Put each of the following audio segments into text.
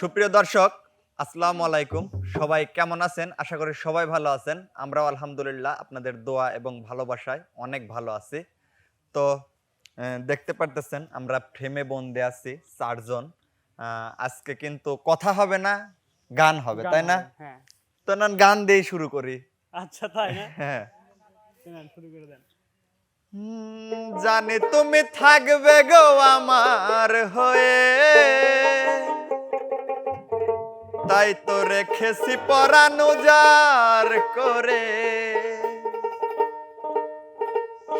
সুপ্রিয় দর্শক আসসালামু আলাইকুম। সবাই কেমন আছেন? আশা করি সবাই ভালো আছেন। আমরাও আলহামদুলিল্লাহ আপনাদের দোয়া এবং ভালোবাসায় অনেক ভালো আছি। তো দেখতে পারতেছেন আমরা ফ্রেমে বন্দে আছি চারজন। আজকে কিন্তু কথা হবে না গান হবে তাই না? হ্যাঁ। তো না গান দিয়ে শুরু করি। আচ্ছা তাই না? হ্যাঁ। শুরু করে দেন। জানি তুমি থাকবে গো আমার হয়ে। তাই তো রেখেছি পরানো যার করে।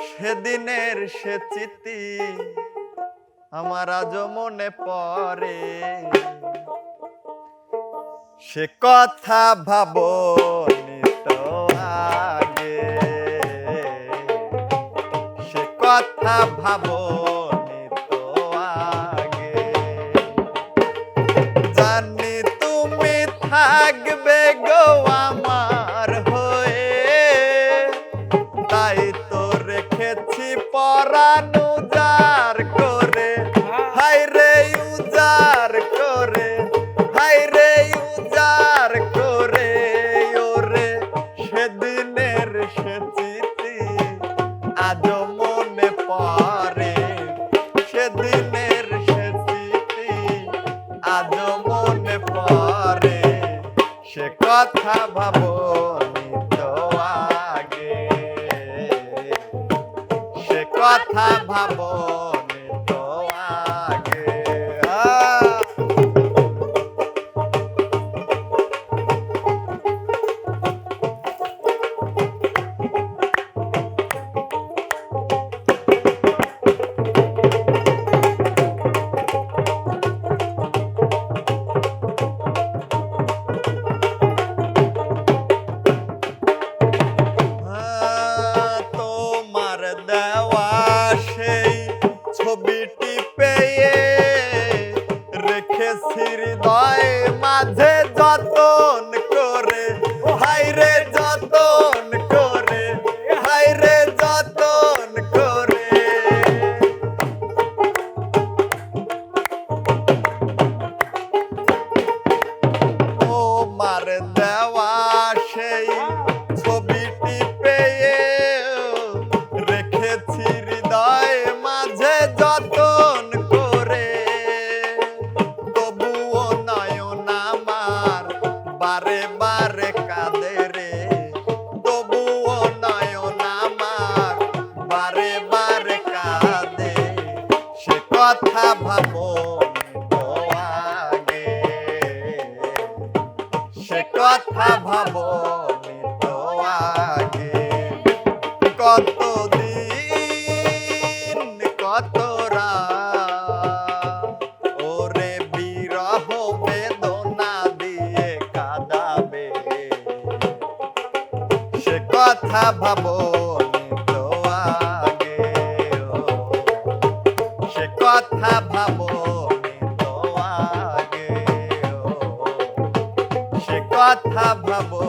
সেদিনের সে চিতি আমার আজ মনে পড়ে। সে কথা ভাবো তো আগে। সে কথা ভাবো কথা ভাবো আগে। সে কথা ভাবো ছবিটি বারে কাঁদে রে তবুও নয়ন আমার বারে বারে কাঁদে সে কথা ভাবো আগে সে কথা ভাবো আগে কতদিন সে কথা ভাবো সে কথা ভাবো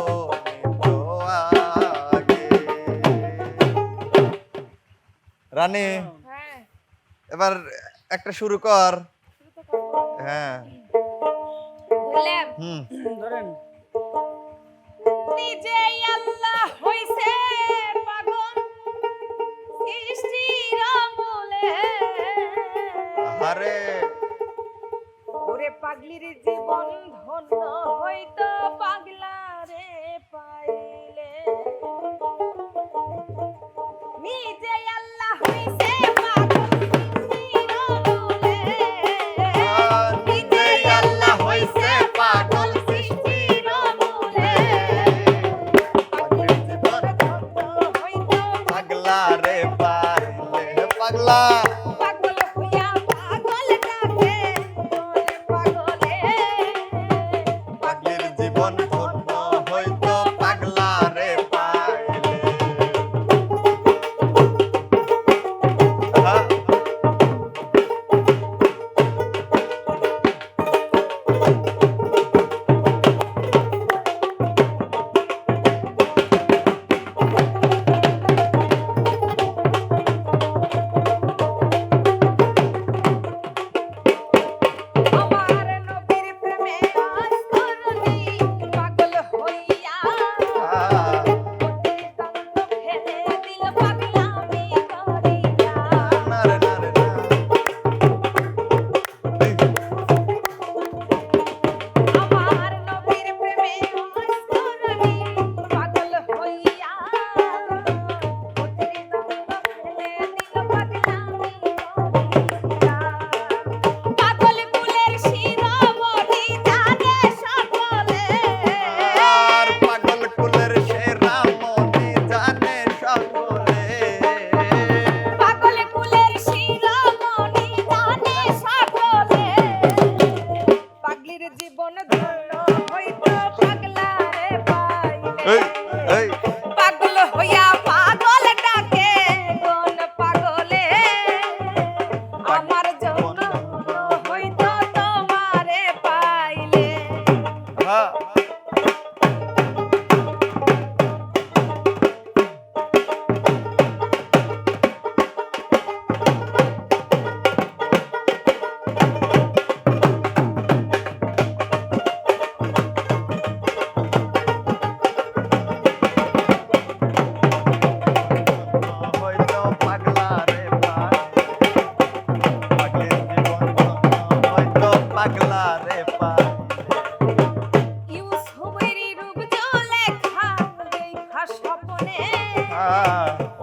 রানী হ্যাঁ। এবার একটা শুরু কর। হ্যাঁ। হুম। নিজেই আল্লাহ হইছে আরে। ওরে পাগলির জীবন ধন্য হইতো পাগলা রে পাইলে। নিজেই আল্লাহ হইছে পাগল। 아.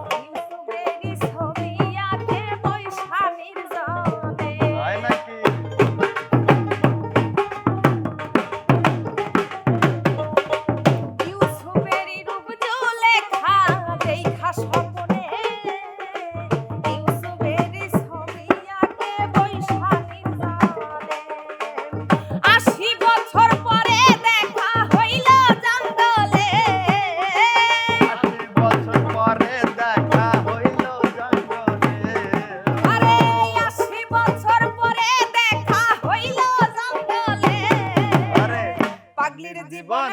জীবন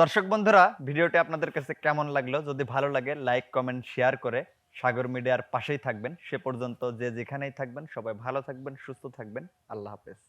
দর্শক বন্ধুরা, ভিডিওটি আপনাদের কাছে কেমন লাগল? যদি ভালো লাগে লাইক কমেন্ট শেয়ার করে সাগর মিডিয়ার পাশেই থাকবেন। সে পর্যন্ত যে যেখানেই থাকবেন, সবাই ভালো থাকবেন, সুস্থ থাকবেন। আল্লাহ হাফেজ।